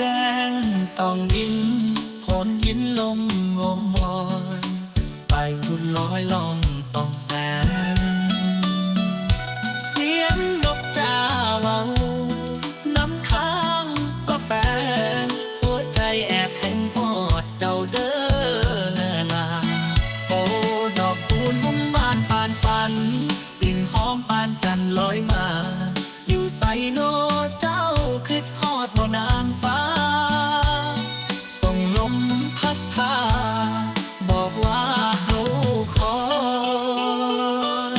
จงสองดินผนยินลมงมวอนไปหุ่นลอยล่องต้องแสน เสียงนกจาเวาน้ำค้างก็แฟน หัวใจแอบเห็นพอดเจ้าเด้อลาโอ้ดอกคูณหุ้มบานปานฝันกลิ่นหอมปานจันลอยมา อยู่ใส่โน พัดพาบอกว่าเขาคอย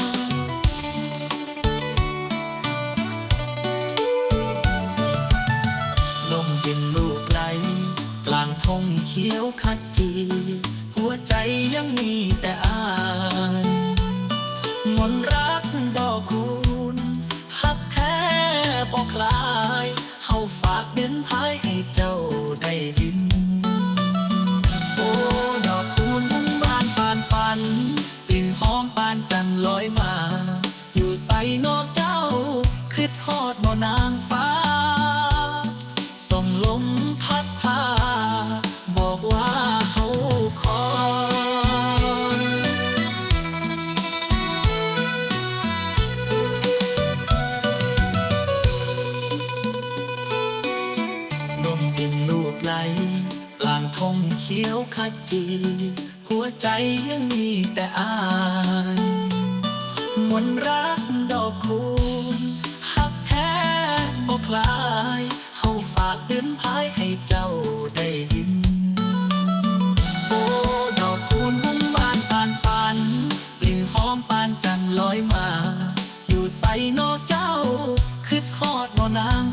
ลมเย็นลูกไหลกลางทงเขียวขจี หัวใจยังมีแต่อายมนต์รักดอกคูณหักแท้บอกคลาย เฮาฝากเดินพายให้เจ้า นอกเจ้าคิดฮอดบ่นางฟ้า ส่งลมพัดพาบอกว่าเขาคอลมเย็นลูกไหลกลางทงเขียวขจี หัวใจยังมีแต่อายมนรัก คลายเฮาฝากเดินพายให้เจ้าได้ยิน โอ้ดอกคูณหุ้มบานปานฝัน กลิ่นหอมปานจันลอยมา อยู่ใส่นอเจ้า คือทอดนอนาง